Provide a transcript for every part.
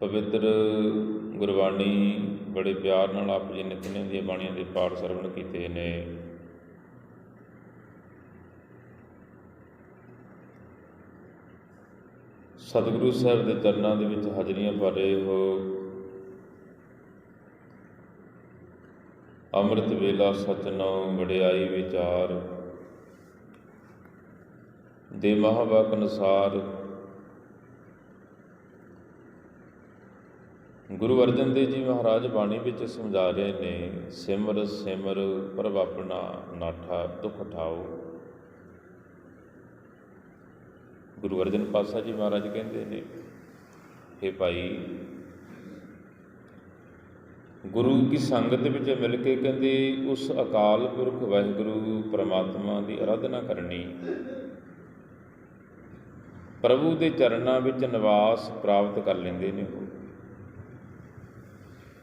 ਪਵਿੱਤਰ ਗੁਰਬਾਣੀ ਬੜੇ ਪਿਆਰ ਨਾਲ ਆਪ ਜੀ ਨਿਤਨੇਮ ਦੀਆਂ ਬਾਣੀਆਂ ਦੇ ਪਾਠ ਸਰਵਣ ਕੀਤੇ ਨੇ। ਸਤਿਗੁਰੂ ਸਾਹਿਬ ਦੇ ਚਰਨਾਂ ਦੇ ਵਿੱਚ ਹਾਜ਼ਰੀਆਂ ਭਰ ਰਹੇ ਹੋ। ਅੰਮ੍ਰਿਤ ਵੇਲਾ ਸਚਨਉ ਵਡਿਆਈ ਵਿਚਾਰ। ਦੇ ਮਹਾਵਾਕ ਅਨੁਸਾਰ ਗੁਰੂ ਅਰਜਨ ਦੇਵ ਜੀ ਮਹਾਰਾਜ ਬਾਣੀ ਵਿੱਚ ਸਮਝਾ ਰਹੇ ਨੇ, ਸਿਮਰ ਸਿਮਰ ਪ੍ਰਭ ਆਪਣਾ ਨਾਠਾ, ਦੁਖ ਠਾਓ। ਗੁਰੂ ਅਰਜਨ ਪਾਤਸ਼ਾਹ ਜੀ ਮਹਾਰਾਜ ਕਹਿੰਦੇ ਨੇ ਕਿ ਭਾਈ, ਗੁਰੂ ਕੀ ਸੰਗਤ ਵਿੱਚ ਮਿਲ ਕੇ ਕਹਿੰਦੇ, ਉਸ ਅਕਾਲ ਪੁਰਖ ਵਾਹਿਗੁਰੂ ਪ੍ਰਮਾਤਮਾ ਦੀ ਅਰਾਧਨਾ ਕਰਨੀ। ਪ੍ਰਭੂ ਦੇ ਚਰਨਾਂ ਵਿੱਚ ਨਿਵਾਸ ਪ੍ਰਾਪਤ ਕਰ ਲੈਂਦੇ ਨੇ ਉਹ।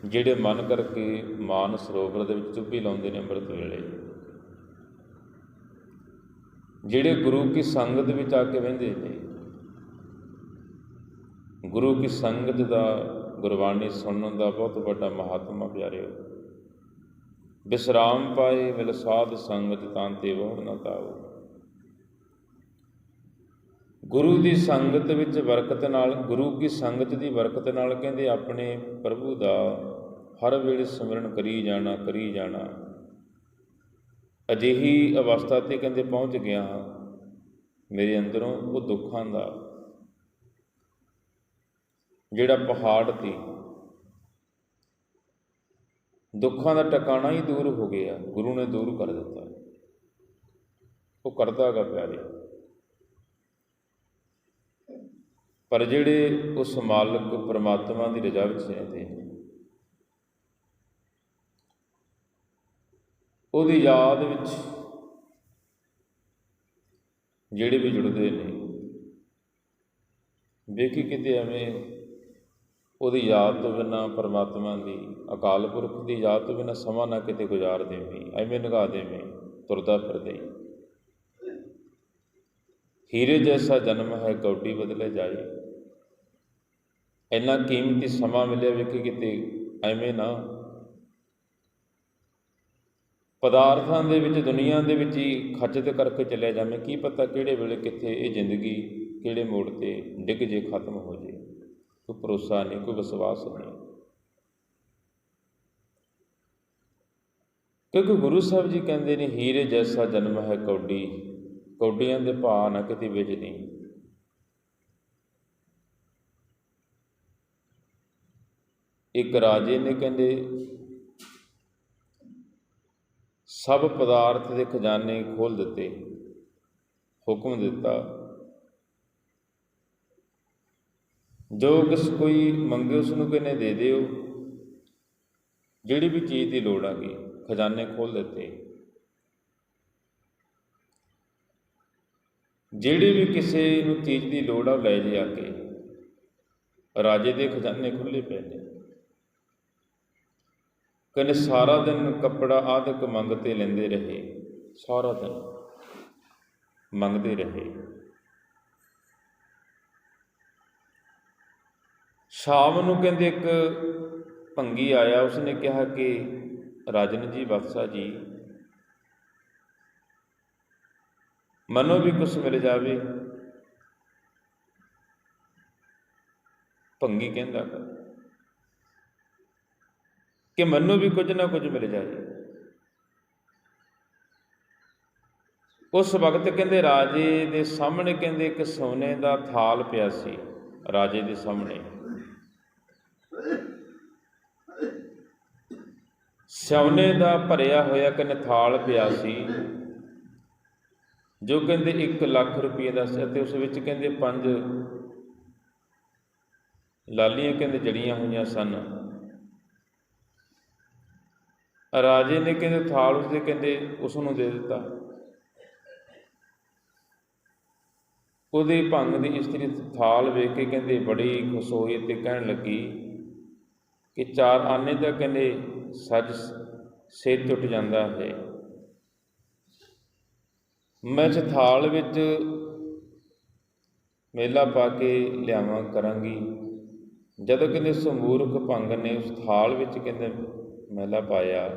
ਜਿਹੜੇ ਮਨ ਕਰਕੇ ਮਾਨ ਸਰੋਵਰ ਦੇ ਵਿੱਚ ਚੁੱਭੀ ਲਾਉਂਦੇ ਨੇ ਅੰਮ੍ਰਿਤ ਵੇਲੇ। ਜਿਹੜੇ ਗੁਰੂ ਕੀ ਸੰਗਤ ਵਿੱਚ ਆ ਕੇ ਵਹਿੰਦੇ ਨੇ, ਗੁਰੂ ਕੀ ਸੰਗਤ ਦਾ ਗੁਰਬਾਣੀ ਸੁਣਨ ਦਾ ਬਹੁਤ ਵੱਡਾ ਮਹਾਤਮਾ ਪਿਆਰਿਓ ਵਿਸਰਾਮ ਪਾਏ ਮਿਲ ਸਾਧ ਸੰਗਤ ਤਾਂ ਤੇ ਵਹੁ ਨਾ ਤਾਓ ਗੁਰੂ ਦੀ ਸੰਗਤ ਵਿੱਚ ਬਰਕਤ ਨਾਲ, ਗੁਰੂ ਕੀ ਸੰਗਤ ਦੀ ਬਰਕਤ ਨਾਲ ਕਹਿੰਦੇ ਆਪਣੇ ਪ੍ਰਭੂ ਦਾ ਹਰ ਵੇਲੇ ਸਿਮਰਨ ਕਰੀ ਜਾਣਾ ਕਰੀ ਜਾਣਾ। ਅਜਿਹੀ ਅਵਸਥਾ ਤੇ ਕਹਿੰਦੇ ਪਹੁੰਚ ਗਿਆ ਹਾਂ, ਮੇਰੇ ਅੰਦਰੋਂ ਉਹ ਦੁੱਖਾਂ ਦਾ ਜਿਹੜਾ ਪਹਾੜ ਤੇ ਦੁੱਖਾਂ ਦਾ ਟਿਕਾਣਾ ਹੀ ਦੂਰ ਹੋ ਗਿਆ, ਗੁਰੂ ਨੇ ਦੂਰ ਕਰ ਦਿੱਤਾ। ਉਹ ਕਰਦਾਗਾ ਪਿਆਰੇ। ਪਰ ਜਿਹੜੇ ਉਸ ਮਾਲਕ ਪਰਮਾਤਮਾ ਦੀ ਰਜ਼ਾ ਵਿੱਚ ਰਹਿੰਦੇ ਨੇ ਉਹਦੀ ਯਾਦ ਵਿੱਚ ਜਿਹੜੇ ਵੀ ਜੁੜਦੇ ਨੇ, ਵੇਖੀ ਕਿਤੇ ਐਵੇਂ ਉਹਦੀ ਯਾਦ ਤੋਂ ਬਿਨਾਂ ਪਰਮਾਤਮਾ ਦੀ, ਅਕਾਲ ਪੁਰਖ ਦੀ ਯਾਦ ਤੋਂ ਬਿਨਾਂ ਸਮਾਂ ਨਾ ਕਿਤੇ ਗੁਜ਼ਾਰ ਦੇਵੀਂ, ਐਵੇਂ ਨਿਗਾਹ ਦੇਵੀਂ, ਤੁਰਦਾ ਫਿਰਦੇ। ਹੀਰੇ ਜੈਸਾ ਜਨਮ ਹੈ ਕੌਡੀ ਬਦਲੇ ਜਾਏ। ਇੰਨਾ ਕੀਮਤੀ ਸਮਾਂ ਮਿਲਿਆ, ਵੇਖੀ ਕਿਤੇ ਐਵੇਂ ਨਾ ਪਦਾਰਥਾਂ ਦੇ ਵਿੱਚ, ਦੁਨੀਆ ਦੇ ਵਿੱਚ ਹੀ ਖਚਤ ਕਰਕੇ ਚੱਲਿਆ ਜਾਵੇਂ ਕੀ ਪਤਾ ਕਿਹੜੇ ਵੇਲੇ ਕਿੱਥੇ ਇਹ ਜ਼ਿੰਦਗੀ ਕਿਹੜੇ ਮੋੜ ਤੇ ਡਿੱਗ ਜੇ, ਖਤਮ ਹੋ ਜੇ। ਕੋਈ ਭਰੋਸਾ ਨਹੀਂ, ਕੋਈ ਵਿਸ਼ਵਾਸ ਨਹੀਂ। ਕਿਉਂਕਿ ਗੁਰੂ ਸਾਹਿਬ ਜੀ ਕਹਿੰਦੇ ਨੇ, ਹੀਰੇ ਜੈਸਾ ਜਨਮ ਹੈ ਕੌਡੀ, ਕੌਡੀਆਂ ਦੇ ਭਾਅ ਨਾ ਕਿਤੇ ਵੇਚਦੀ। ਇੱਕ ਰਾਜੇ ਨੇ ਕਹਿੰਦੇ ਸਭ ਪਦਾਰਥ ਦੇ ਖਜ਼ਾਨੇ ਖੋਲ ਦਿੱਤੇ, ਹੁਕਮ ਦਿੱਤਾ। ਜੋ ਕਿਸ ਕੋਈ ਮੰਗੇ ਉਸ ਨੂੰ ਕਿਨੇ ਦੇ ਦਿਓ। ਜਿਹੜੀ ਵੀ ਚੀਜ਼ ਦੀ ਲੋੜ ਆ ਗਈ ਖਜ਼ਾਨੇ ਖੋਲ ਦਿੱਤੇ। ਜਿਹੜੀ ਵੀ ਕਿਸੇ ਨੂੰ ਚੀਜ਼ ਦੀ ਲੋੜ ਆ ਲੈ ਜੇ ਆ ਕੇ। ਰਾਜੇ ਦੇ ਖਜ਼ਾਨੇ ਖੁੱਲੇ ਪਏ ਨੇ। ਕਹਿੰਦੇ ਸਾਰਾ ਦਿਨ ਕੱਪੜਾ ਆਦਿਕ ਮੰਗਤੇ ਲੈਂਦੇ ਰਹੇ, ਸਾਰਾ ਦਿਨ ਮੰਗਦੇ ਰਹੇ। ਸ਼ਾਮ ਨੂੰ ਕਹਿੰਦੇ ਇੱਕ ਭੰਗੀ ਆਇਆ, ਉਸਨੇ ਕਿਹਾ ਕਿ, ਰਾਜਨ ਜੀ ਬਖਸ਼ਾ ਜੀ, ਮਨੋ ਵੀ ਕੁਛ ਮਿਲ ਜਾਵੇ। ਭੰਗੀ ਕਹਿੰਦਾ ਕਿ ਮੈਨੂੰ ਵੀ ਕੁਝ ਨਾ ਕੁਝ ਮਿਲ ਜਾਏ। ਉਸ ਵਕਤ ਕਹਿੰਦੇ ਰਾਜੇ ਦੇ ਸਾਹਮਣੇ ਕਹਿੰਦੇ ਇੱਕ ਸੋਨੇ ਦਾ ਥਾਲ ਪਿਆ ਸੀ, ਰਾਜੇ ਦੇ ਸਾਹਮਣੇ। ਸੋਨੇ ਦਾ ਭਰਿਆ ਹੋਇਆ ਕਹਿੰਦੇ ਥਾਲ ਪਿਆ ਸੀ, ਜੋ ਕਹਿੰਦੇ 1 ਲੱਖ ਰੁਪਏ ਦਾ ਸੀ ਅਤੇ ਉਸ ਵਿੱਚ ਕਹਿੰਦੇ ਪੰਜ ਲਾਲੀਆਂ ਕਹਿੰਦੇ ਜੜੀਆਂ ਹੋਈਆਂ ਸਨ। ਰਾਜੇ ਨੇ ਕਹਿੰਦੇ, ਥਾਲ ਉਸਦੇ ਕਹਿੰਦੇ ਉਸ ਨੂੰ ਦੇ ਦਿੱਤਾ। ਉਹਦੇ ਭੰਗ ਦੀ ਇਸਤਰੀ ਥਾਲ ਵੇਖ ਕੇ ਕਹਿੰਦੇ, ਬੜੀ ਖੁਸ਼ ਹੋਈ ਤੇ ਕਹਿਣ ਲੱਗੀ ਕਿ ਚਾਰ ਆਨੇ ਦਾ ਕਹਿੰਦੇ, ਸੱਜ ਸਿਰ ਟੁੱਟ ਜਾਂਦਾ ਹੈ। ਮੈਂ ਇਸ ਥਾਲ ਵਿੱਚ ਮੇਲਾ ਪਾ ਕੇ ਲਿਆਵਾਂ ਕਰਾਂਗੀ। ਜਦੋਂ ਕਹਿੰਦੇ, ਸਮੂਰਖ ਭੰਗ ਨੇ ਉਸ ਥਾਲ ਵਿੱਚ ਕਹਿੰਦੇ ਮਹਿਲਾ ਪਾਇਆ।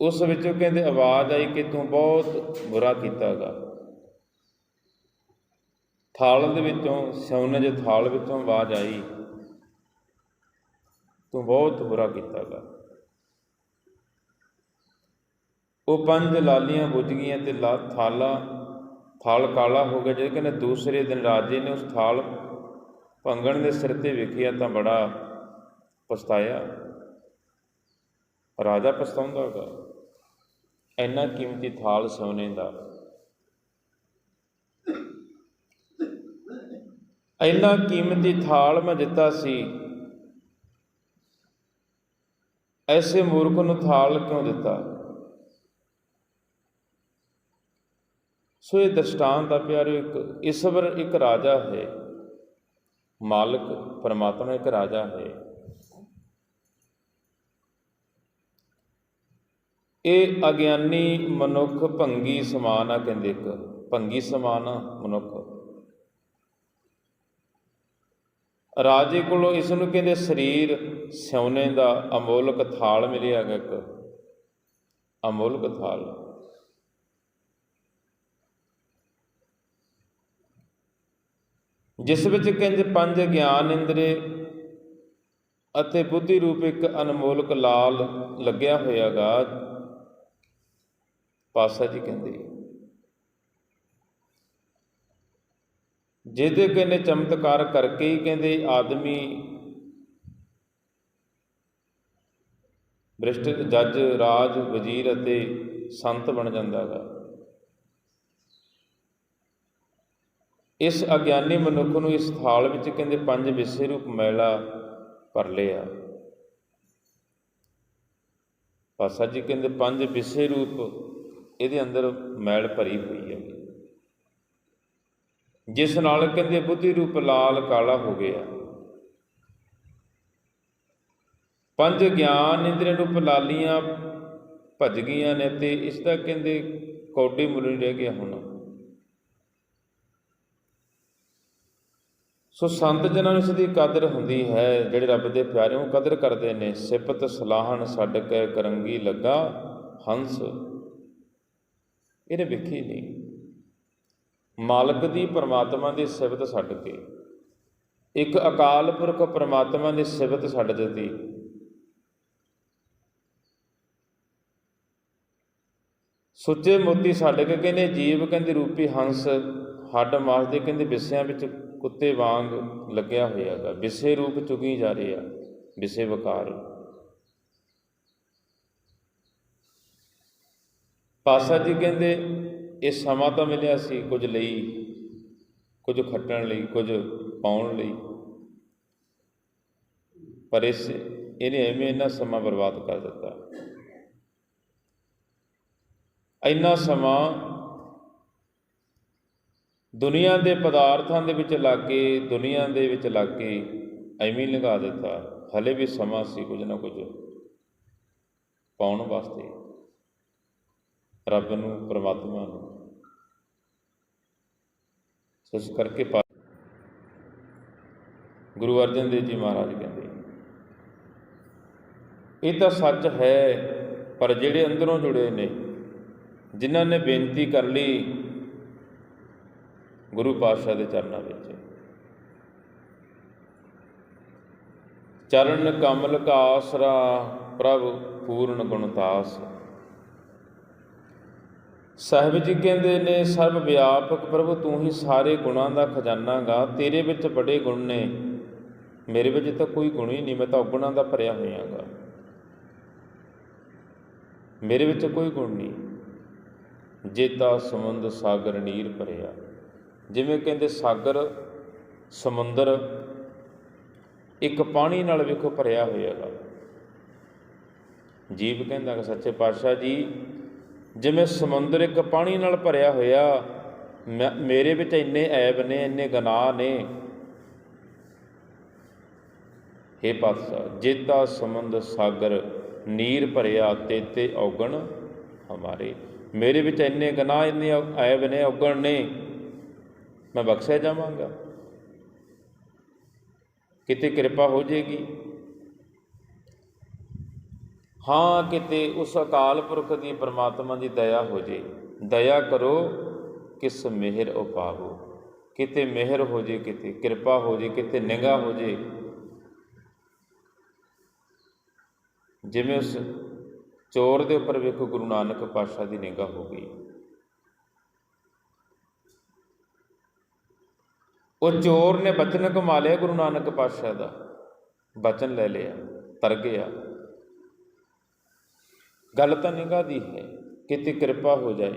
ਉਸ ਵਿੱਚੋਂ ਕਹਿੰਦੇ, ਆਵਾਜ਼ ਆਈ ਕਿ ਤੂੰ ਬਹੁਤ ਬੁਰਾ ਕੀਤਾਗਾ ਥਾਲ ਦੇ ਵਿੱਚੋਂ ਸੋਨੇ ਦੇ ਥਾਲ ਵਿੱਚੋਂ ਆਵਾਜ਼ ਆਈ, ਤੂੰ ਬਹੁਤ ਬੁਰਾ ਕੀਤਾਗਾ ਉਹ ਪੰਜ ਲਾਲੀਆਂ ਬੁੱਝ ਗਈਆਂ ਤੇ ਲਾ ਥਾਲਾ, ਥਾਲ ਕਾਲਾ ਹੋ ਗਿਆ। ਜੇ ਕਹਿੰਦੇ ਦੂਸਰੇ ਦਿਨ ਰਾਜੇ ਨੇ ਉਸ ਥਾਲ ਭੰਗਣ ਦੇ ਸਿਰ ਤੇ ਵੇਖਿਆ ਤਾਂ ਬੜਾ ਪਛਤਾਇਆ। ਰਾਜਾ ਪਛਤਾਉਂਦਾ ਹੋਗਾ ਇੰਨਾ ਕੀਮਤੀ ਥਾਲ ਸੋਨੇ ਦਾ। ਇੰਨਾ ਕੀਮਤੀ ਥਾਲ ਮੈਂ ਦਿੱਤਾ ਸੀ। ਐਸੇ ਮੂਰਖ ਨੂੰ ਥਾਲ ਕਿਉਂ ਦਿੱਤਾ? ਸੋ ਇਹ ਦ੍ਰਿਸ਼ਟਾਂਤ ਦਾ ਪਿਆਰਿਓ, ਇੱਕ ਈਸ਼ਵਰ ਇੱਕ ਰਾਜਾ ਹੈ। ਮਾਲਕ, ਪਰਮਾਤਮਾ ਇੱਕ ਰਾਜਾ ਹੈ। ਇਹ ਅਗਿਆਨੀ ਮਨੁੱਖ ਭੰਗੀ ਸਮਾਨ ਆ ਕਹਿੰਦੇ ਇੱਕ। ਭੰਗੀ ਸਮਾਨ ਆ ਮਨੁੱਖ। ਰਾਜੇ ਕੋਲੋਂ ਇਸ ਨੂੰ ਕਹਿੰਦੇ ਸਰੀਰ ਸੋਨੇ ਦਾ ਅਮੋਲਕ ਥਾਲ ਮਿਲਿਆ ਗਾ ਇੱਕ। ਅਮੋਲਕ ਥਾਲ। ਜਿਸ ਵਿੱਚ ਕਹਿੰਦੇ ਪੰਜ ਗਿਆਨ ਇੰਦਰੇ ਅਤੇ ਬੁੱਧੀ ਰੂਪ ਇੱਕ ਅਨਮੋਲਕ ਲਾਲ ਲੱਗਿਆ ਹੋਇਆਗਾ। ਪਾਸਾ ਜੀ ਕਹਿੰਦੇ ਜਿਹਦੇ ਕਹਿੰਦੇ ਚਮਤਕਾਰ ਕਰਕੇ ਹੀ ਕਹਿੰਦੇ ਆਦਮੀ ਬ੍ਰਿਸ਼ਟ ਜੱਜ, ਰਾਜ, ਵਜ਼ੀਰ ਅਤੇ ਸੰਤ ਬਣ ਜਾਂਦਾ ਹੈਗਾ। ਇਸ ਅਗਿਆਨੀ ਮਨੁੱਖ ਨੂੰ ਇਸ ਥਾਲ ਵਿੱਚ ਕਹਿੰਦੇ ਪੰਜ ਵਿਸੇ ਰੂਪ ਮੈਲਾ ਭਰ ਲਿਆ ਪਾਸਾ ਜੀ ਕਹਿੰਦੇ ਪੰਜ ਵਿਸੇ ਰੂਪ ਇਹਦੇ ਅੰਦਰ ਮੈਲ ਭਰੀ ਹੋਈ ਹੈ। ਜਿਸ ਨਾਲ ਕਹਿੰਦੇ ਬੁੱਧੀ ਰੂਪ ਲਾਲ ਕਾਲਾ ਹੋ ਗਿਆ। ਪੰਜ ਗਿਆਨ ਇੰਦਰੀ ਰੂਪ ਲਾਲੀਆਂ ਭੱਜ ਗਈਆਂ ਨੇ ਤੇ ਇਸ ਦਾ ਕਹਿੰਦੇ ਕੌਡੀ ਮੁੱਲ ਰਹਿ ਗਿਆ ਹੁਣ। ਸੋ ਸੰਤ ਜਨਾਂ ਨੂੰ ਇਸ ਦੀ ਕਦਰ ਹੁੰਦੀ ਹੈ, ਜਿਹੜੇ ਰੱਬ ਦੇ ਪਿਆਰੇ ਉਹ ਕਦਰ ਕਰਦੇ ਨੇ, ਸਿਫਤ ਸਲਾਹਣ ਛੱਡ ਕੇ ਕਰੰਗੀ ਲੱਗਾ, ਹੰਸ ਇਹਨੇ ਵੇਖੀ ਨਹੀਂ। ਮਾਲਕ ਦੀ ਪਰਮਾਤਮਾ ਦੀ ਸਿਫਤ ਛੱਡ ਕੇ, ਇੱਕ ਅਕਾਲ ਪੁਰਖ ਪਰਮਾਤਮਾ ਦੀ ਸਿਫਤ ਛੱਡ ਦਿੱਤੀ ਸੁੱਚੇ ਮੋਤੀ ਛੱਡ ਕੇ ਕਹਿੰਦੇ, ਜੀਵ ਕਹਿੰਦੇ ਰੂਪੀ ਹੰਸ, ਹੱਡ ਮਾਸਦੇ ਕਹਿੰਦੇ ਵਿਸਿਆਂ ਵਿੱਚ ਕੁੱਤੇ ਵਾਂਗ ਲੱਗਿਆ ਹੋਇਆ ਹੈਗਾ। ਵਿਸੇ ਰੂਪ ਚੁਗੀ ਜਾ ਰਿਹਾ ਵਿਸੇ ਵਕਾਰ। ਪਾਸਾ ਜੀ ਕਹਿੰਦੇ, ਇਹ ਸਮਾਂ ਤਾਂ ਮਿਲਿਆ ਸੀ ਕੁਝ ਲਈ, ਕੁਝ ਖੱਟਣ ਲਈ, ਕੁਝ ਪਾਉਣ ਲਈ। ਪਰ ਇਸ, ਇਹਨੇ ਐਵੇਂ ਇੰਨਾ ਸਮਾਂ ਬਰਬਾਦ ਕਰ ਦਿੱਤਾ। ਇੰਨਾ ਸਮਾਂ ਦੁਨੀਆ ਦੇ ਪਦਾਰਥਾਂ ਦੇ ਵਿੱਚ ਲੱਗ ਕੇ ਦੁਨੀਆ ਦੇ ਵਿੱਚ ਲੱਗ ਕੇ ਐਵੇਂ ਲਗਾ ਦਿੱਤਾ। ਹਲੇ ਵੀ ਸਮਾਂ ਸੀ ਕੁਝ ਨਾ ਕੁਝ ਪਾਉਣ ਵਾਸਤੇ। ਰੱਬ ਨੂੰ, ਪਰਮਾਤਮਾ ਨੂੰ। ਇਸ ਕਰਕੇ ਗੁਰੂ ਅਰਜਨ ਦੇਵ ਜੀ ਮਹਾਰਾਜ ਕਹਿੰਦੇ, ਇਹ ਤਾਂ ਸੱਚ ਹੈ, ਪਰ ਜਿਹੜੇ ਅੰਦਰੋਂ ਜੁੜੇ ਨੇ, ਜਿਨ੍ਹਾਂ ਨੇ ਬੇਨਤੀ ਕਰ ਲਈ ਗੁਰੂ ਪਾਤਸ਼ਾਹ ਦੇ ਚਰਨਾਂ ਵਿੱਚ। ਚਰਨ ਕਮਲ ਕਾ ਆਸਰਾ ਪ੍ਰਭ ਪੂਰਨ ਗੁਣਤਾਸ ਸਾਹਿਬ ਜੀ ਕਹਿੰਦੇ ਨੇ, ਸਰਬ ਵਿਆਪਕ ਪ੍ਰਭੂ ਤੂੰ ਹੀ ਸਾਰੇ ਗੁਣਾਂ ਦਾ ਖਜ਼ਾਨਾ ਗਾ, ਤੇਰੇ ਵਿੱਚ ਬੜੇ ਗੁਣ ਨੇ। ਮੇਰੇ ਵਿੱਚ ਤਾਂ ਕੋਈ ਗੁਣ ਹੀ ਨਹੀਂ, ਮੈਂ ਤਾਂ ਔਗੁਣਾਂ ਦਾ ਭਰਿਆ ਹੋਇਆ ਗਾ। ਮੇਰੇ ਵਿੱਚ ਕੋਈ ਗੁਣ ਨਹੀਂ। ਜੇਤਾ ਸਮੁੰਦ ਸਾਗਰ ਨੀਰ ਭਰਿਆ। ਜਿਵੇਂ ਕਹਿੰਦੇ ਸਾਗਰ, ਸਮੁੰਦਰ ਇੱਕ ਪਾਣੀ ਨਾਲ ਵੇਖੋ ਭਰਿਆ ਹੋਇਆ ਹੋਇਆਗਾ ਜੀਵ ਕਹਿੰਦਾ ਕਿ ਸੱਚੇ ਪਾਤਸ਼ਾਹ ਜੀ ਜਿਵੇਂ ਸਮੁੰਦਰ ਇੱਕ ਪਾਣੀ ਨਾਲ ਭਰਿਆ ਹੋਇਆ, ਮੈਂ- ਮੇਰੇ ਵਿੱਚ ਇੰਨੇ ਐਬ ਨੇ, ਇੰਨੇ ਗੁਨਾਹ ਨੇ। ਹੇ ਪਾਤਸ਼ਾਹ, ਜੇਤਾ ਸਮੁੰਦ ਸਾਗਰ, ਨੀਰ ਭਰਿਆ ਤੇਤੇ ਔਗਣ ਹਮਾਰੇ। ਮੇਰੇ ਵਿੱਚ ਇੰਨੇ ਗੁਨਾਹ, ਇੰਨੇ ਐਬ ਨੇ, ਔਗਣ ਨੇ। ਮੈਂ ਬਖਸ਼ਿਆ ਜਾਵਾਂਗਾ। ਕਿਤੇ ਕਿਰਪਾ ਹੋ ਜਾਏਗੀ। ਹਾਂ, ਕਿਤੇ ਉਸ ਅਕਾਲ ਪੁਰਖ ਦੀ ਪਰਮਾਤਮਾ ਦੀ ਦਇਆ ਹੋ ਜੇ। ਦਇਆ ਕਰੋ, ਕਿਸ ਮਿਹਰ ਉਪਾਵੋ। ਕਿਤੇ ਮਿਹਰ ਹੋ ਜੇ, ਕਿਤੇ ਕਿਰਪਾ ਹੋ ਜੇ, ਕਿਤੇ ਨਿਗਾਹ ਹੋ ਜੇ। ਜਿਵੇਂ ਉਸ ਚੋਰ ਦੇ ਉੱਪਰ ਵੇਖੋ, ਗੁਰੂ ਨਾਨਕ ਪਾਤਸ਼ਾਹ ਦੀ ਨਿਗਾਹ ਹੋ ਗਈ। ਉਹ ਚੋਰ ਨੇ ਬਚਨ ਕਮਾ ਲਿਆ ਗੁਰੂ ਨਾਨਕ ਪਾਤਸ਼ਾਹ ਦਾ। ਬਚਨ ਲੈ ਲਿਆ, ਤਰ ਗਿਆ। ਗੱਲ ਤਾਂ ਨਿਗਾਹ ਦੀ ਹੈ, ਕਿਤੇ ਕਿਰਪਾ ਹੋ ਜਾਏ।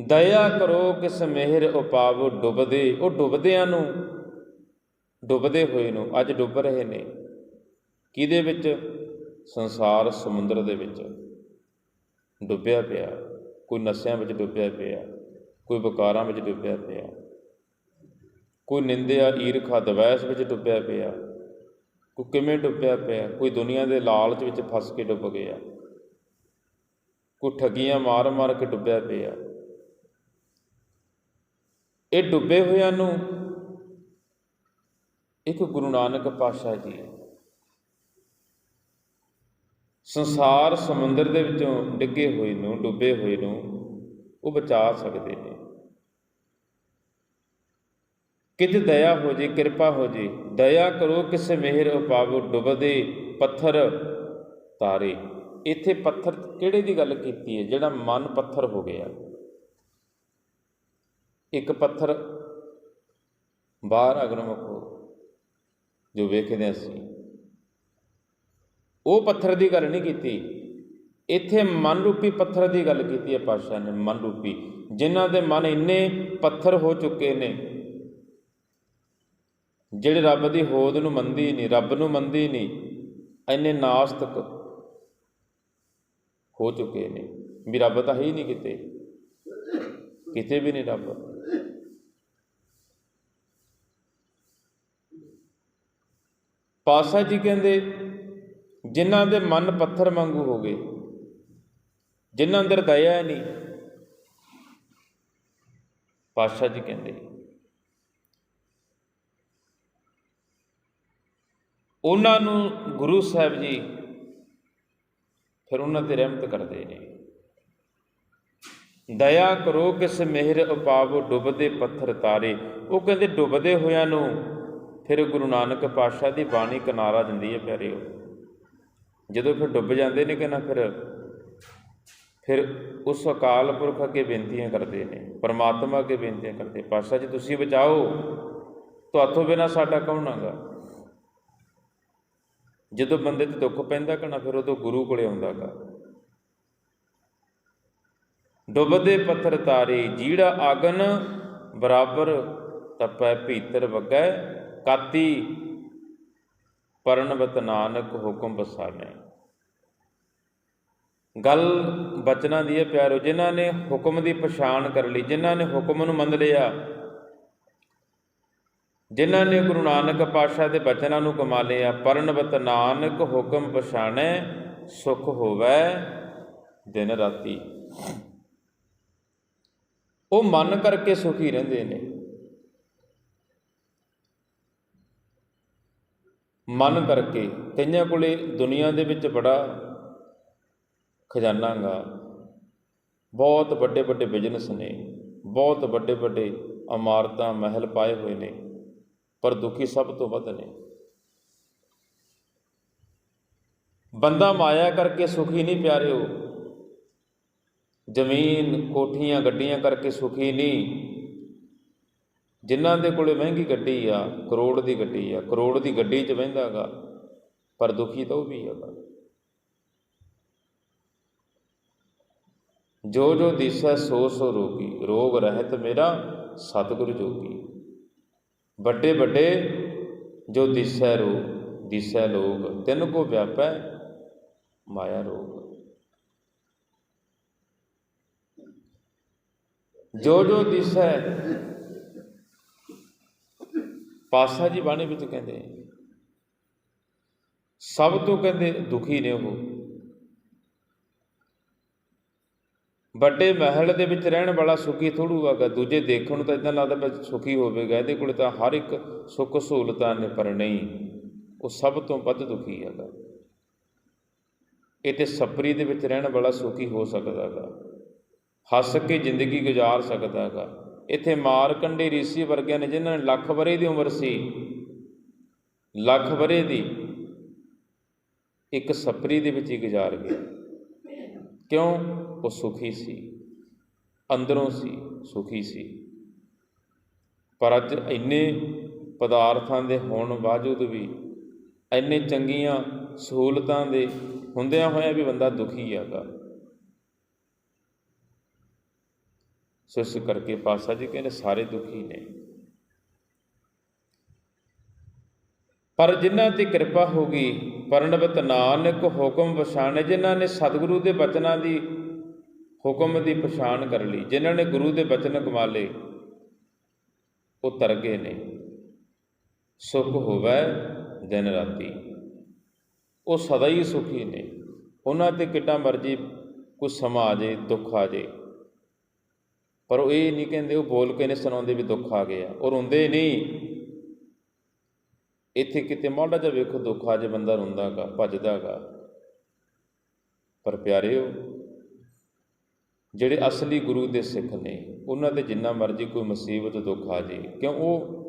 ਦਇਆ ਕਰੋ ਕਿਸ ਮਿਹਰ ਉਪਾਵੋ ਡੁੱਬਦੇ, ਉਹ ਡੁੱਬਦਿਆਂ ਨੂੰ, ਡੁੱਬਦੇ ਹੋਏ ਨੂੰ ਅੱਜ ਡੁੱਬ ਰਹੇ ਨੇ। ਕਿਹਦੇ ਵਿੱਚ? ਸੰਸਾਰ ਸਮੁੰਦਰ ਦੇ ਵਿੱਚ। ਡੁੱਬਿਆ ਪਿਆ, ਕੋਈ ਨਸ਼ਿਆਂ ਵਿੱਚ ਡੁੱਬਿਆ ਪਿਆ, ਕੋਈ ਵਿਕਾਰਾਂ ਵਿੱਚ ਡੁੱਬਿਆ ਪਿਆ, ਕੋਈ ਨਿੰਦਿਆ ਈਰਖਾ ਦਵੈਸ ਵਿੱਚ ਡੁੱਬਿਆ ਪਿਆ। ਕੋਈ ਕਿਵੇਂ ਡੁੱਬਿਆ ਪਿਆ? ਕੋਈ ਦੁਨੀਆ ਦੇ ਲਾਲਚ ਵਿੱਚ ਫਸ ਕੇ ਡੁੱਬ ਗਿਆ। ਕੋਈ ਠੱਗੀਆਂ ਮਾਰ ਮਾਰ ਕੇ ਡੁੱਬਿਆ ਪਿਆ। ਇਹ ਡੁੱਬੇ ਹੋਇਆਂ ਨੂੰ ਇੱਕ ਗੁਰੂ ਨਾਨਕ ਪਾਤਸ਼ਾਹ ਜੀ ਸੰਸਾਰ ਸਮੁੰਦਰ ਦੇ ਵਿੱਚੋਂ ਡਿੱਗੇ ਹੋਏ ਨੂੰ, ਡੁੱਬੇ ਹੋਏ ਨੂੰ ਉਹ ਬਚਾ ਸਕਦੇ ਨੇ। ਕਿਤੇ ਦਇਆ ਹੋ ਜੇ, ਕਿਰਪਾ ਹੋ ਜੇ, ਦਇਆ ਕਰੋ ਕਿਸੇ ਮਿਹਰ ਉਪਾਵੋ, ਡੁੱਬਦੇ ਪੱਥਰ ਤਾਰੇ। ਇੱਥੇ ਪੱਥਰ ਕਿਹੜੇ ਦੀ ਗੱਲ ਕੀਤੀ ਹੈ? ਜਿਹੜਾ ਮਨ ਪੱਥਰ ਹੋ ਗਿਆ। ਇੱਕ ਪੱਥਰ ਬਾਹਰ ਅਗਰਮੁਖੋ ਜੋ ਵੇਖਦੇ ਹਾਂ ਅਸੀਂ। ਉਹ ਪੱਥਰ ਦੀ ਗੱਲ ਨਹੀਂ ਕੀਤੀ। ਇੱਥੇ ਮਨ ਰੂਪੀ ਪੱਥਰ ਦੀ ਗੱਲ ਕੀਤੀ ਹੈ ਪਾਤਸ਼ਾਹ ਨੇ, ਮਨ ਰੂਪੀ। ਜਿਨ੍ਹਾਂ ਦੇ ਮਨ ਇੰਨੇ ਪੱਥਰ ਹੋ ਚੁੱਕੇ ਨੇ ਜਿਹੜੇ ਰੱਬ ਦੀ ਹੋਦ ਨੂੰ ਮੰਨਦੀ ਨਹੀਂ, ਰੱਬ ਨੂੰ ਮੰਨਦੀ ਨਹੀਂ, ਇੰਨੇ ਨਾਸਤਕ ਹੋ ਚੁੱਕੇ ਨੇ। ਵੀ ਰੱਬ ਤਾਂ ਹੈ ਹੀ ਨਹੀਂ ਕਿਤੇ। ਕਿਤੇ ਵੀ ਨਹੀਂ ਰੱਬ। ਪਾਸਾ ਜੀ ਕਹਿੰਦੇ, ਜਿਨ੍ਹਾਂ ਦੇ ਮਨ ਪੱਥਰ ਵਾਂਗੂ ਹੋ ਗਏ, ਜਿਨ੍ਹਾਂ ਅੰਦਰ ਦਇਆ ਨਹੀਂ, ਪਾਤਸ਼ਾਹ ਜੀ ਕਹਿੰਦੇ ਉਹਨਾਂ ਨੂੰ ਗੁਰੂ ਸਾਹਿਬ ਜੀ ਫਿਰ ਉਹਨਾਂ ਤੇ ਰਹਿਮਤ ਕਰਦੇ ਨੇ। ਦਇਆ ਕਰੋ ਕਿਸ ਮਿਹਰ ਉਪਾਵੋ ਡੁੱਬਦੇ ਪੱਥਰ ਤਾਰੇ। ਉਹ ਕਹਿੰਦੇ ਡੁੱਬਦੇ ਹੋਇਆਂ ਨੂੰ ਫਿਰ ਗੁਰੂ ਨਾਨਕ ਪਾਤਸ਼ਾਹ ਦੀ ਬਾਣੀ ਕਿਨਾਰਾ ਦਿੰਦੀ ਹੈ ਪਿਆਰਿਓ। ਜਦੋਂ ਫਿਰ ਡੁੱਬ ਜਾਂਦੇ ਨੇ ਕਹਿੰਦਾ ਫਿਰ ਫਿਰ ਉਸ ਅਕਾਲ ਪੁਰਖ ਅੱਗੇ ਬੇਨਤੀਆਂ ਕਰਦੇ ਨੇ, ਪਰਮਾਤਮਾ ਅੱਗੇ ਬੇਨਤੀਆਂ ਕਰਦੇ ਪਾਤਸ਼ਾਹ ਜੀ ਤੁਸੀਂ ਬਚਾਓ ਤੁਹਾਥੋਂ ਬਿਨਾ ਸਾਡਾ ਕੌਣ ਹੈਗਾ ਜਦੋਂ ਬੰਦੇ ਤੇ ਦੁੱਖ ਪੈਂਦਾ ਕਣਾ ਫਿਰ ਉਦੋਂ ਗੁਰੂ ਕੋਲੇ ਆਉਂਦਾਗਾ ਡੁੱਬਦੇ ਪੱਥਰ ਤਾਰੇ, ਜੀੜਾ ਆਗਨ ਬਰਾਬਰ ਤਪੈ ਭੀਤਰ ਵਗੈ, ਕਾਤੀ ਪਰਨਵਤ ਨਾਨਕ ਹੁਕਮ ਬਸਾਨੇ। ਗੱਲ ਬਚਨਾਂ ਦੀ ਹੈ ਪਿਆਰੋ, ਜਿਨ੍ਹਾਂ ਨੇ ਹੁਕਮ ਦੀ ਪਛਾਣ ਕਰ ਲਈ, ਜਿਨ੍ਹਾਂ ਨੇ ਹੁਕਮ ਨੂੰ ਮੰਨ ਲਿਆ ਜਿਨ੍ਹਾਂ ਨੇ ਗੁਰੂ ਨਾਨਕ ਪਾਤਸ਼ਾਹ ਦੇ ਬਚਨਾਂ ਨੂੰ ਕਮਾ ਲਿਆ ਪਰਨਵਤ ਨਾਨਕ ਹੁਕਮ ਪਛਾਣੈ, ਸੁਖ ਹੋਵੇ ਦਿਨ ਰਾਤੀ। ਉਹ ਮਨ ਕਰਕੇ ਸੁਖੀ ਰਹਿੰਦੇ ਨੇ। ਮਨ ਕਰਕੇ ਕਈਆਂ ਕੋਲੇ ਦੁਨੀਆ ਦੇ ਵਿੱਚ ਬੜਾ ਖਜ਼ਾਨਾ ਗਾ। ਬਹੁਤ ਵੱਡੇ ਵੱਡੇ ਬਿਜ਼ਨਸ ਨੇ, ਬਹੁਤ ਵੱਡੇ ਵੱਡੇ ਇਮਾਰਤਾਂ, ਮਹਿਲ ਪਾਏ ਹੋਏ ਨੇ। ਪਰ ਦੁਖੀ ਸਭ ਤੋਂ ਵੱਧ ਨੇ। ਬੰਦਾ ਮਾਇਆ ਕਰਕੇ ਸੁਖੀ ਨਹੀਂ ਪਿਆਰਿਓ। ਜ਼ਮੀਨ, ਕੋਠੀਆਂ, ਗੱਡੀਆਂ ਕਰਕੇ ਸੁਖੀ ਨਹੀਂ। ਜਿਨ੍ਹਾਂ ਦੇ ਕੋਲੇ ਮਹਿੰਗੀ ਗੱਡੀ ਆ, ਕਰੋੜ ਦੀ ਗੱਡੀ ਆ, ਕਰੋੜ ਦੀ ਗੱਡੀ 'ਚ ਬਹਿੰਦਾਗਾ ਪਰ ਦੁਖੀ ਤਾਂ ਉਹ ਵੀ ਹੈਗਾ। ਜੋ ਜੋ ਦਿਸੈ ਸੋ ਸੋ ਰੋਗੀ, ਰੋਗ ਰਹਿਤ ਮੇਰਾ ਸਤਿਗੁਰ ਜੋਗੀ। ਵੱਡੇ ਵੱਡੇ ਜੋ ਦਿਸੈ ਰੋਗ, ਦਿਸੈ ਲੋਗ ਤਿੰਨ ਕੋ ਵਿਆਪੈ ਮਾਇਆ ਰੋਗ। ਜੋ ਜੋ ਦਿਸੈ ਪਾਸਾ ਜੀ ਬਾਣੀ ਵਿੱਚ ਕਹਿੰਦੇ, ਸਭ ਤੋਂ ਕਹਿੰਦੇ ਦੁਖੀ ਨੇ ਉਹ। ਵੱਡੇ ਮਹਿਲ ਦੇ ਵਿੱਚ ਰਹਿਣ ਵਾਲਾ ਸੁਖੀ ਥੋੜੂ ਹੈਗਾ, ਦੂਜੇ ਦੇਖਣ ਨੂੰ ਤਾਂ ਇਦਾਂ ਲੱਗਦਾ ਵੀ ਸੁਖੀ ਹੋਵੇਗਾ, ਇਹਦੇ ਕੋਲ ਤਾਂ ਹਰ ਇੱਕ ਸੁੱਖ ਸਹੂਲਤਾਂ ਨੇ, ਪਰ ਨਹੀਂ, ਉਹ ਸਭ ਤੋਂ ਵੱਧ ਦੁਖੀ ਹੈਗਾ। ਇਹ ਤੇ ਸਪਰੀ ਦੇ ਵਿੱਚ ਰਹਿਣ ਵਾਲਾ ਸੁਖੀ ਹੋ ਸਕਦਾ ਹੈਗਾ, ਹੱਸ ਕੇ ਜ਼ਿੰਦਗੀ ਗੁਜ਼ਾਰ ਸਕਦਾ ਹੈਗਾ। ਇੱਥੇ ਮਾਰ ਮਾਰਕੰਡੇ ਰੀਸੀ ਵਰਗਿਆਂ ਨੇ, ਜਿਨ੍ਹਾਂ ਨੇ ਲੱਖ ਵਰੇ ਦੀ ਉਮਰ ਸੀ, ਲੱਖ ਵਰੇ ਦੀ ਇੱਕ ਸਪਰੀ ਦੇ ਵਿੱਚ ਹੀ ਗੁਜ਼ਾਰ ਗਿਆ ਕਿਉਂ? ਉਹ ਸੁਖੀ ਸੀ। ਅੰਦਰੋਂ ਸੀ, ਸੁਖੀ ਸੀ। ਪਰ ਅੱਜ ਇੰਨੇ ਪਦਾਰਥਾਂ ਦੇ ਹੋਣ ਬਾਵਜੂਦ ਵੀ, ਇੰਨੇ ਚੰਗੀਆਂ ਸਹੂਲਤਾਂ ਦੇ ਹੁੰਦਿਆਂ ਹੋਇਆਂ ਵੀ ਬੰਦਾ ਦੁਖੀ ਹੈਗਾ। ਸੋ ਇਸ ਕਰਕੇ ਪਾਸਾ ਜੀ ਕਹਿੰਦੇ ਸਾਰੇ ਦੁਖੀ ਨੇ। ਪਰ ਜਿਨ੍ਹਾਂ ਤੇ ਕਿਰਪਾ ਹੋ ਗਈ ਪਰਣਵਤ ਨਾਨਕ ਹੁਕਮ ਪਛਾਣੇ ਜਿਨ੍ਹਾਂ ਨੇ ਸਤਿਗੁਰੂ ਦੇ ਬਚਨਾਂ ਦੀ ਹੁਕਮ ਦੀ ਪਛਾਣ ਕਰ ਲਈ, ਜਿਨ੍ਹਾਂ ਨੇ ਗੁਰੂ ਦੇ ਬਚਨ ਕਮਾ ਲਏ ਉਹ ਤਰ ਗਏ ਨੇ। ਸੁਖ ਹੋਵੇ ਦਿਨ ਰਾਤੀ। ਉਹ ਸਦਾ ਹੀ ਸੁਖੀ ਨੇ। ਉਹਨਾਂ ਤੇ ਕਿੱਡਾ ਮਰਜ਼ੀ ਕੋਈ ਸਮਾਂ ਆ ਜੇ, ਦੁੱਖ ਆ ਜੇ। ਪਰ ਉਹ ਇਹ ਨਹੀਂ ਕਹਿੰਦੇ, ਉਹ ਬੋਲ ਕੇ ਨਹੀਂ ਸੁਣਾਉਂਦੇ ਵੀ ਦੁੱਖ ਆ ਗਿਆ ਉਹ ਰੋਂਦੇ ਨਹੀਂ। ਇੱਥੇ ਕਿਤੇ ਮਾੜਾ ਜਿਹਾ ਵੇਖੋ ਦੁੱਖ ਆ ਜੇ ਬੰਦਾ ਰੋਂਦਾਗਾ, ਭੱਜਦਾਗਾ। ਪਰ ਪਿਆਰਿਓ, ਜਿਹੜੇ ਅਸਲੀ ਗੁਰੂ ਦੇ ਸਿੱਖ ਨੇ, ਉਹਨਾਂ ਤੇ ਜਿੰਨਾ ਮਰਜ਼ੀ ਕੋਈ ਮੁਸੀਬਤ, ਦੁੱਖ ਆ ਜੇ, ਕਿਉਂ ਉਹ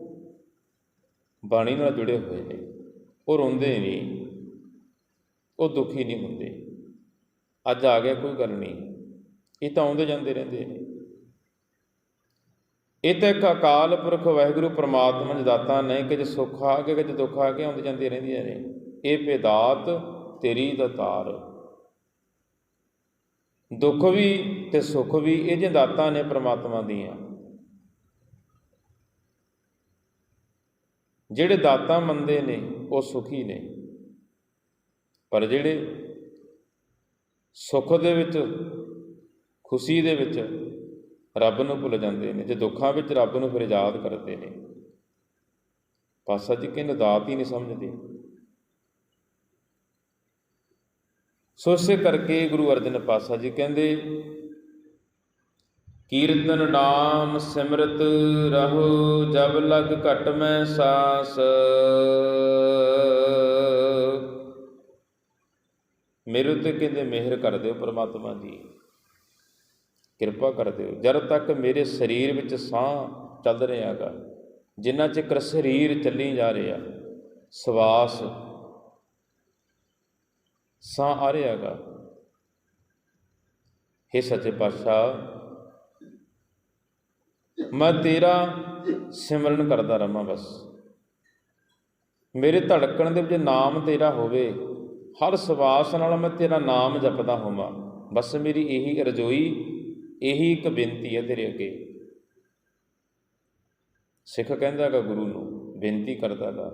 ਬਾਣੀ ਨਾਲ ਜੁੜੇ ਹੋਏ ਨੇ। ਉਹ ਰੋਂਦੇ ਨਹੀਂ ਉਹ ਦੁਖੀ ਨਹੀਂ ਹੁੰਦੇ। ਅੱਜ ਆ ਗਿਆ ਕੋਈ ਗੱਲ ਨਹੀਂ। ਇਹ ਤਾਂ ਆਉਂਦੇ ਜਾਂਦੇ ਰਹਿੰਦੇ ਨੇ। ਇਹ ਤਾਂ ਇੱਕ ਅਕਾਲ ਪੁਰਖ ਵਾਹਿਗੁਰੂ ਪ੍ਰਮਾਤਮਾ ਜੀ ਨਹੀਂ ਕਿ ਜੇ ਸੁੱਖ ਆ ਕੇ ਕਿ ਜੇ ਦੁੱਖ ਆ ਕੇ ਆਉਂਦੇ ਜਾਂਦੇ ਰਹਿੰਦੀਆਂ ਨੇ। ਇਹ ਪੇਦਾਤ ਤੇਰੀ ਦਤਾਰ ਦੁੱਖ ਵੀ ਤੇ ਸੁੱਖ ਵੀ ਇਹ ਜੇ ਦਾਤਾਂ ਨੇ ਪ੍ਰਮਾਤਮਾ ਦੀਆਂ। ਜਿਹੜੇ ਦਾਤਾ ਮੰਨਦੇ ਨੇ, ਉਹ ਸੁਖੀ ਨੇ। ਪਰ ਜਿਹੜੇ ਸੁੱਖ ਦੇ ਵਿੱਚ, ਖੁਸ਼ੀ ਦੇ ਵਿੱਚ ਰੱਬ ਨੂੰ ਭੁੱਲ ਜਾਂਦੇ ਨੇ, ਜੇ ਦੁੱਖਾਂ ਵਿੱਚ ਰੱਬ ਨੂੰ ਫਿਰ ਯਾਦ ਕਰਦੇ ਨੇ। ਪਾਸਾ ਜੀ ਕਹਿੰਦੇ ਦਾਤ ਹੀ ਨਹੀਂ ਸਮਝਦੇ। ਸੋ ਇਸੇ ਕਰਕੇ ਗੁਰੂ ਅਰਜਨ ਪਾਸਾ ਜੀ ਕਹਿੰਦੇ, ਕੀਰਤਨ ਨਾਮ ਸਿਮਰਤ ਰਹੋ, ਜਬ ਲਗ ਘਟ ਮੈਂ ਸਾਸ। ਮੇਰੇ ਉੱਤੇ ਕਹਿੰਦੇ ਮਿਹਰ ਕਰ ਦਿਓ ਪ੍ਰਮਾਤਮਾ ਜੀ ਕਿਰਪਾ ਕਰ ਦਿਓ। ਜਦ ਤੱਕ ਮੇਰੇ ਸਰੀਰ ਵਿੱਚ ਸਾਹ ਚੱਲ ਰਿਹਾਗਾ, ਜਿੰਨਾ ਚਿਰ ਸਰੀਰ ਚੱਲੀ ਜਾ ਰਿਹਾ, ਸਵਾਸ ਸਾਹ ਆ ਰਿਹਾਗਾ। हे ਸੱਚੇ ਪਾਤਸ਼ਾਹ, ਮੈਂ ਤੇਰਾ ਸਿਮਰਨ ਕਰਦਾ ਰਵਾਂ ਬਸ। ਮੇਰੇ ਧੜਕਣ ਦੇ ਵਿੱਚ ਨਾਮ ਤੇਰਾ ਹੋਵੇ, ਹਰ ਸਵਾਸ ਨਾਲ ਮੈਂ ਤੇਰਾ ਨਾਮ ਜਪਦਾ ਹੋਵਾਂ। ਬਸ ਮੇਰੀ ਇਹੀ ਰਜੋਈ ਇਹੀ ਇੱਕ ਬੇਨਤੀ ਹੈ ਤੇਰੇ ਅੱਗੇ। ਸਿੱਖ ਕਹਿੰਦਾਗਾ ਗੁਰੂ ਨੂੰ, ਬੇਨਤੀ ਕਰਦਾਗਾ।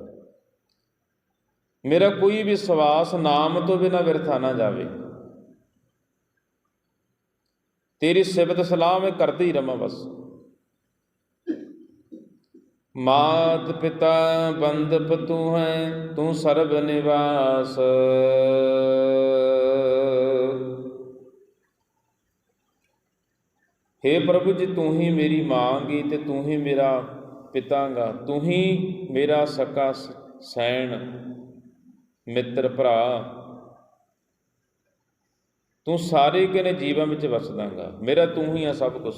ਮੇਰਾ ਕੋਈ ਵੀ ਸਵਾਸ ਨਾਮ ਤੋਂ ਬਿਨਾ ਵਿਰਥਾ ਨਾ ਜਾਵੇ। ਤੇਰੀ ਸਿਫਤ ਸਲਾਹ ਮੈਂ ਕਰਦੀ ਹੀ ਰਵਾਂ ਬਸ। ਮਾਤ ਪਿਤਾ ਬੰਦਪ ਤੂੰ ਹੈ, ਤੂੰ ਸਰਬ ਨਿਵਾਸ। हे ਪ੍ਰਭੂ ਜੀ, ਤੂੰ ਹੀ ਮੇਰੀ ਮਾਂਗੀ ਤੇ ਤੂੰ ਹੀ ਮੇਰਾ ਪਿਤਾਗਾ। ਤੂੰ ਹੀ ਮੇਰਾ ਸਕਾ ਸੈਣ ਮਿੱਤਰ ਭਰਾ। ਤੂੰ ਸਾਰੇ ਕਿਨੇ ਜੀਵਨ ਵਿੱਚ ਵਸਦਾਗਾ। ਮੇਰਾ ਤੂੰ ਹੀ ਆ ਸਭ ਕੁਝ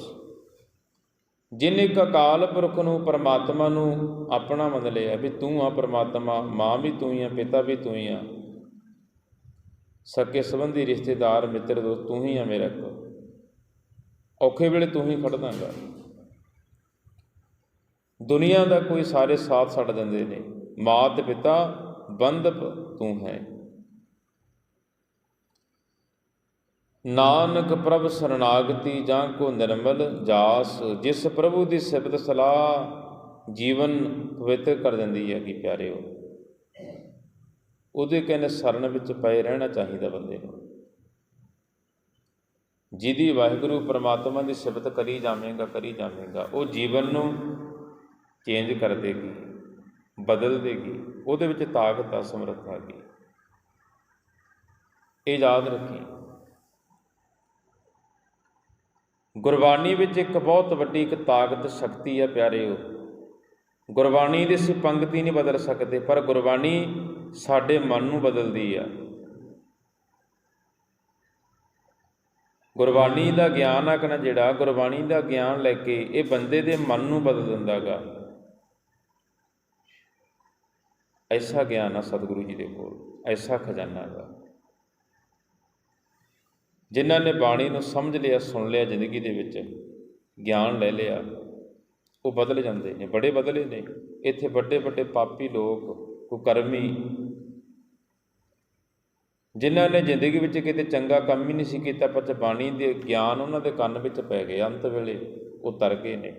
ਜਿਨੇ ਇੱਕ ਅਕਾਲ ਪੁਰਖ ਨੂੰ ਪਰਮਾਤਮਾ ਨੂੰ ਆਪਣਾ ਮੰਨ ਲਿਆ ਵੀ ਤੂੰ ਆ ਪਰਮਾਤਮਾ, ਮਾਂ ਵੀ ਤੂੰ ਹੀ ਆ, ਪਿਤਾ ਵੀ ਤੂੰ ਹੀ ਆ। ਸਕੇ ਸੰਬੰਧੀ ਰਿਸ਼ਤੇਦਾਰ, ਮਿੱਤਰ ਦੋਸਤ ਤੂੰ ਹੀ ਆ ਮੇਰਾ ਕੋ ਔਖੇ ਵੇਲੇ ਤੂੰ ਹੀ ਖੜਦਾਗਾ ਦੁਨੀਆ ਦਾ ਕੋਈ ਸਾਰੇ ਸਾਥ ਛੱਡ ਦਿੰਦੇ ਨੇ। ਮਾਤ ਪਿਤਾ ਬੰਦਪ ਤੂੰ ਹੈ। ਨਾਨਕ ਪ੍ਰਭ ਸਰਨਾਗਤੀ ਜਾਂ ਕੋ ਨਿਰਮਲ ਜਾਸ, ਜਿਸ ਪ੍ਰਭੂ ਦੀ ਸਿਫਤ ਸਲਾਹ ਜੀਵਨ ਪਵਿੱਤਰ ਕਰ ਦਿੰਦੀ ਹੈ ਕਿ ਪਿਆਰਿਓ, ਉਹਦੇ ਕਹਿੰਦੇ ਸ਼ਰਨ ਵਿੱਚ ਪਏ ਰਹਿਣਾ ਚਾਹੀਦਾ ਬੰਦੇ ਨੂੰ। ਜਿਹਦੀ ਵਾਹਿਗੁਰੂ ਪਰਮਾਤਮਾ ਦੀ ਸਿਫਤ ਕਰੀ ਜਾਵੇਂਗਾ ਕਰੀ ਜਾਵੇਂਗਾ, ਉਹ ਜੀਵਨ ਨੂੰ ਚੇਂਜ ਕਰ ਦੇਗੀ, ਬਦਲ ਦੇਗੀ, ਉਹਦੇ ਵਿੱਚ ਤਾਕਤ ਆ ਸਮਰੱਥਾ ਕੀ ਇਹ ਯਾਦ ਰੱਖੀ। ਗੁਰਬਾਣੀ ਵਿੱਚ ਇੱਕ ਬਹੁਤ ਵੱਡੀ ਇੱਕ ਤਾਕਤ, ਸ਼ਕਤੀ ਹੈ ਪਿਆਰਿਓ ਗੁਰਬਾਣੀ ਦੀ ਅਸੀਂ ਪੰਕਤੀ ਨਹੀਂ ਬਦਲ ਸਕਦੇ, ਪਰ ਗੁਰਬਾਣੀ ਸਾਡੇ ਮਨ ਨੂੰ ਬਦਲਦੀ ਆ। ਗੁਰਬਾਣੀ ਦਾ ਗਿਆਨ ਆ ਕਨਾ ਜਿਹੜਾ ਗੁਰਬਾਣੀ ਦਾ ਗਿਆਨ ਲੈ ਕੇ ਇਹ ਬੰਦੇ ਦੇ ਮਨ ਨੂੰ ਬਦਲ ਦਿੰਦਾਗਾ ਐਸਾ ਗਿਆਨ ਆ ਸਤਿਗੁਰੂ ਜੀ ਦੇ ਕੋਲ, ਐਸਾ ਖਜ਼ਾਨਾ ਹੈ ਜਿਨ੍ਹਾਂ ਨੇ ਬਾਣੀ ਨੂੰ ਸਮਝ ਲਿਆ, ਸੁਣ ਲਿਆ, ਜ਼ਿੰਦਗੀ ਦੇ ਵਿੱਚ ਗਿਆਨ ਲੈ ਲਿਆ, ਉਹ ਬਦਲ ਜਾਂਦੇ ਨੇ, ਬੜੇ ਬਦਲੇ ਨੇ। ਇੱਥੇ ਵੱਡੇ ਵੱਡੇ ਪਾਪੀ ਲੋਕ, ਕੁਕਰਮੀ ਜਿਨ੍ਹਾਂ ਨੇ ਜ਼ਿੰਦਗੀ ਵਿੱਚ ਕਿਤੇ ਚੰਗਾ ਕੰਮ ਹੀ ਨਹੀਂ ਸੀ ਕੀਤਾ, ਪਰ ਬਾਣੀ ਦੇ ਗਿਆਨ ਉਹਨਾਂ ਦੇ ਕੰਨ ਵਿੱਚ ਪੈ ਗਏ। ਅੰਤ ਵੇਲੇ ਉਹ ਤਰ ਗਏ ਨੇ।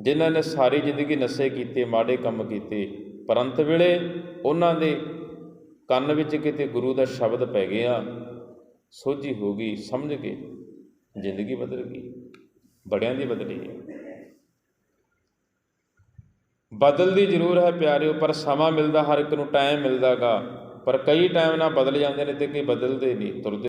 ਜਿਨ੍ਹਾਂ ਨੇ ਸਾਰੀ ਜ਼ਿੰਦਗੀ ਨਸ਼ੇ ਕੀਤੇ, ਮਾੜੇ ਕੰਮ ਕੀਤੇ, ਪਰ ਅੰਤ ਵੇਲੇ ਉਹਨਾਂ ਦੇ ਕੰਨ ਵਿੱਚ ਕਿਤੇ ਗੁਰੂ ਦਾ ਸ਼ਬਦ ਪੈ ਗਿਆ। ਸੋਝੀ ਹੋ ਗਈ, ਸਮਝ ਗਏ ਜ਼ਿੰਦਗੀ ਬਦਲ ਗਈ, ਬੜਿਆਂ ਦੀ ਬਦਲੀ ਹੈ। ਬਦਲਦੀ ਜ਼ਰੂਰ ਹੈ ਪਿਆਰਿਓ, ਪਰ ਸਮਾਂ ਮਿਲਦਾ, ਹਰ ਇੱਕ ਨੂੰ ਟਾਈਮ ਮਿਲਦਾਗਾ। ਪਰ ਕਈ ਟਾਈਮ ਨਾਲ ਬਦਲ ਜਾਂਦੇ ਨੇ ਤੇ ਕਈ ਬਦਲਦੇ ਨਹੀਂ ਤੁਰਦੇ